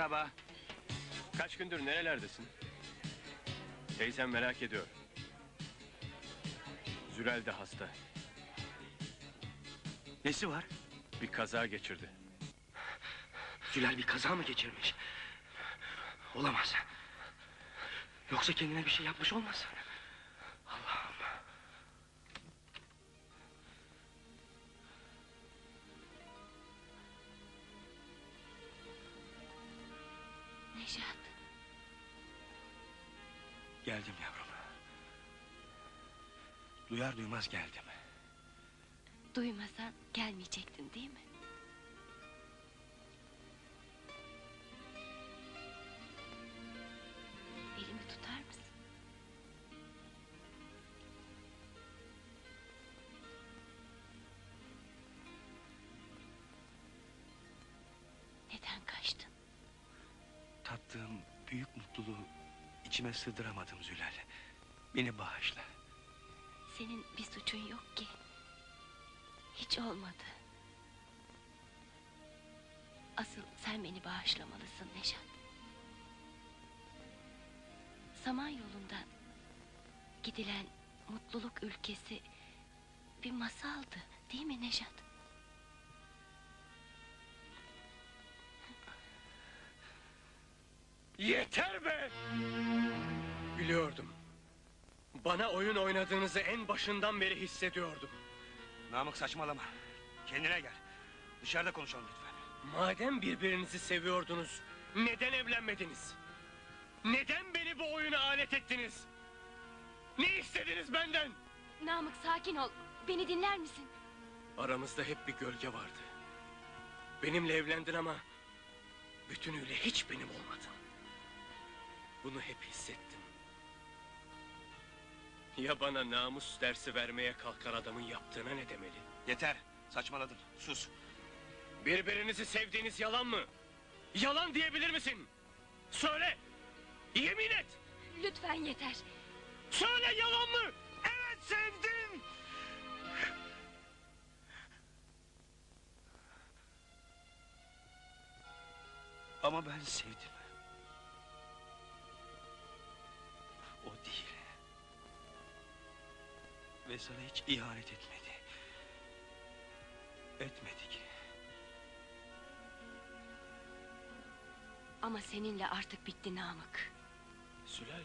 Merhaba. Kaç gündür nerelerdesin? Teyzem merak ediyor. Zülal de hasta. Nesi var? Bir kaza geçirdi. Zülal bir kaza mı geçirmiş? Olamaz. Yoksa kendine bir şey yapmış olmasın? Geldim yavrum. Duyar duymaz geldim. duymasan gelmeyecektin değil mi? Elimi tutar mısın? Neden kaçtın? Tattığım büyük mutluluğu içime sığdıramadım Zülal. Beni bağışla. Senin bir suçun yok ki. Hiç olmadı. Asıl sen beni bağışlamalısın Nejat. Saman yolundan gidilen mutluluk ülkesi bir masaldı değil mi Nejat? Yeter be! Biliyordum. Bana oyun oynadığınızı en başından beri hissediyordum. Namık saçmalama. Kendine gel. Dışarıda konuşalım lütfen. Madem birbirinizi seviyordunuz, neden evlenmediniz? Neden beni bu oyuna alet ettiniz? Ne istediniz benden? Namık sakin ol. Beni dinler misin? Aramızda hep bir gölge vardı. Benimle evlendin ama bütünüyle hiç benim olmadın. Bunu hep hissettim. Ya bana namus dersi vermeye kalkar adamın yaptığına ne demeli? Yeter. Saçmaladın. Sus. Birbirinizi sevdiğiniz yalan mı? Yalan diyebilir misin? Söyle! Yemin et! Lütfen yeter. Söyle yalan mı? Evet sevdim. Ama ben sevdim. Ve sana hiç ihanet etmedi. Etmedik. Ama seninle artık bitti Namık. Sülal.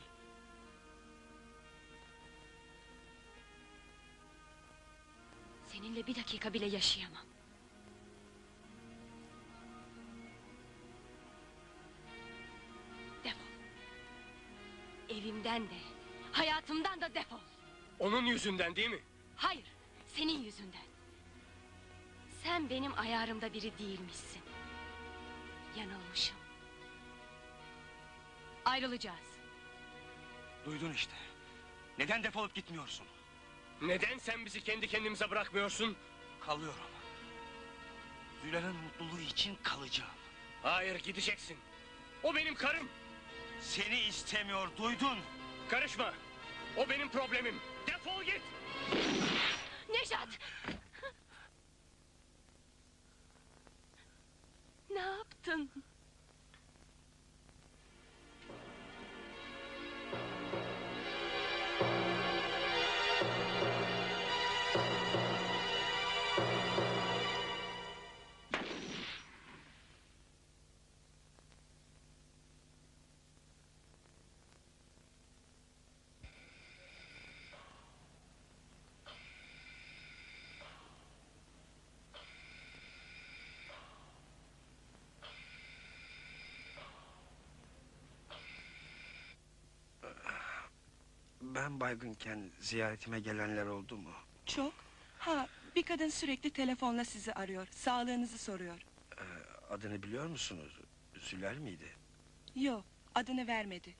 Seninle bir dakika bile yaşayamam. Defol. Evimden de, hayatımdan da defol. Onun yüzünden değil mi? Hayır, senin yüzünden. Sen benim ayarımda biri değilmişsin. Yanılmışım. Ayrılacağız. Duydun işte. Neden defolup gitmiyorsun? Neden sen bizi kendi kendimize bırakmıyorsun? Kalıyorum. Zülal'ın mutluluğu için kalacağım. Hayır gideceksin. O benim karım. Seni istemiyor, duydun. Karışma. O benim problemim. Defol git. Nejat! Ne yaptın? Ben baygınken ziyaretime gelenler oldu mu? Çok. Ha, bir kadın sürekli telefonla sizi arıyor. Sağlığınızı soruyor. Ee, adını biliyor musunuz? Zülal miydi? Yok, adını vermedi.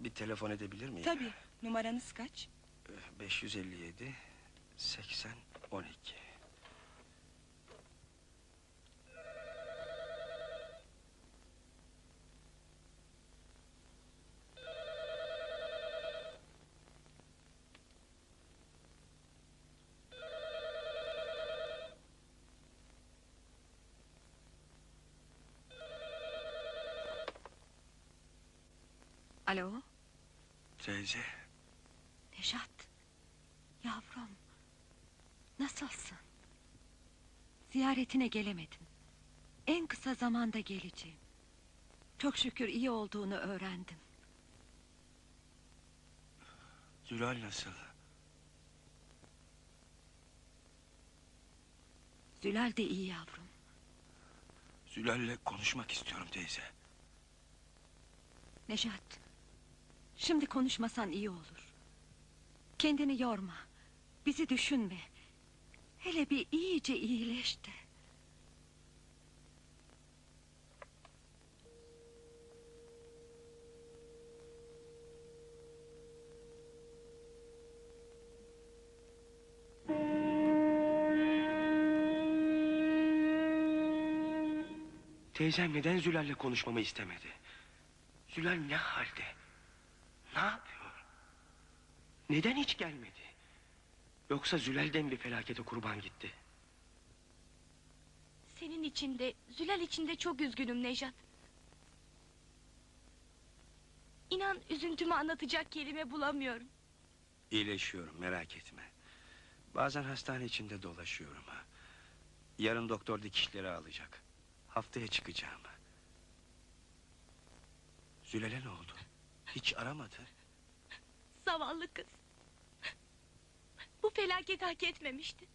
Bir telefon edebilir miyim? Tabii. Numaranız kaç? Ee, 557 80 12. Alo, Teyze. Nejat. Yavrum. Nasılsın? Ziyaretine gelemedim. En kısa zamanda geleceğim. Çok şükür iyi olduğunu öğrendim. Zülal nasıl? Zülal de iyi yavrum. Zülal'le konuşmak istiyorum teyze. Nejat. Şimdi konuşmasan iyi olur. Kendini yorma. Bizi düşünme. Hele bir iyice iyileş de. Teyzem neden Zülal'le konuşmamı istemedi? Zülal ne halde? Ne yapıyor? Neden hiç gelmedi? Yoksa Zülal'den bir felakete kurban gitti. Senin için de, Zülal için de çok üzgünüm Nejat. İnan üzüntümü anlatacak kelime bulamıyorum. İyileşiyorum merak etme. Bazen hastane içinde dolaşıyorum. ha. Yarın doktor dikişleri alacak. Haftaya çıkacağım. Zülal'e ne oldu? Hiç aramadı. Zavallı kız. Bu felaketi hak etmemişti.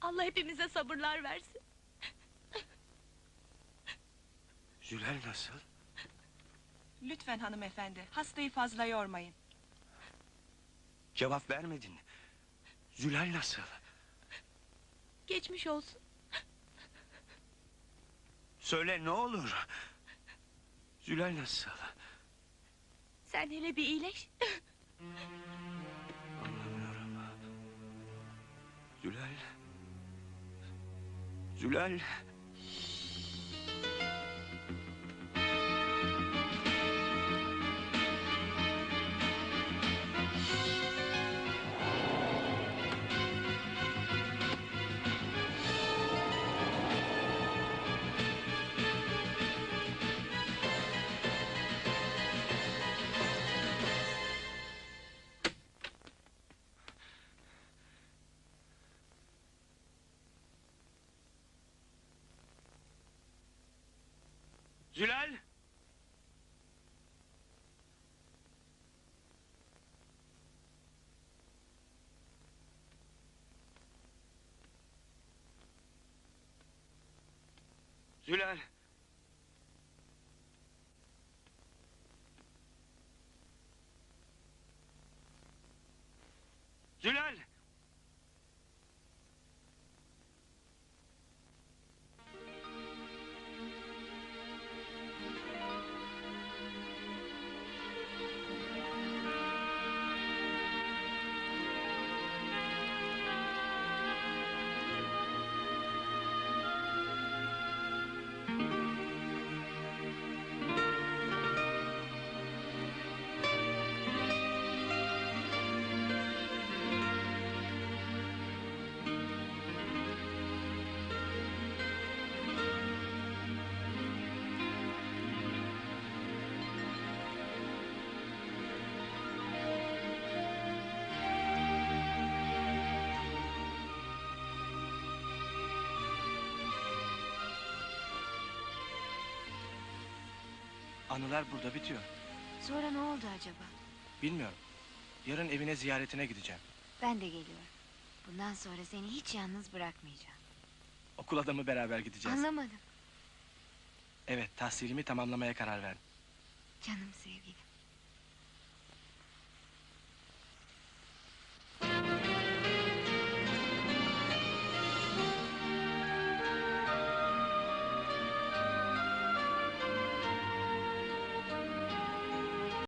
Allah hepimize sabırlar versin. Zülal nasıl? Lütfen hanımefendi, hastayı fazla yormayın. Cevap vermedin. Zülal nasıl? Geçmiş olsun. Söyle ne olur. Zülal nasıl? Sen hele bir iyileş. Anlamıyorum. Zülal. Zülal. Zülal. Zülal. Anılar burada bitiyor. Sonra ne oldu acaba? Bilmiyorum. Yarın evine ziyaretine gideceğim. Ben de geliyorum. Bundan sonra seni hiç yalnız bırakmayacağım. Okula da mı beraber gideceğiz? Anlamadım. Evet, tahsilimi tamamlamaya karar verdim. Canım sevgilim.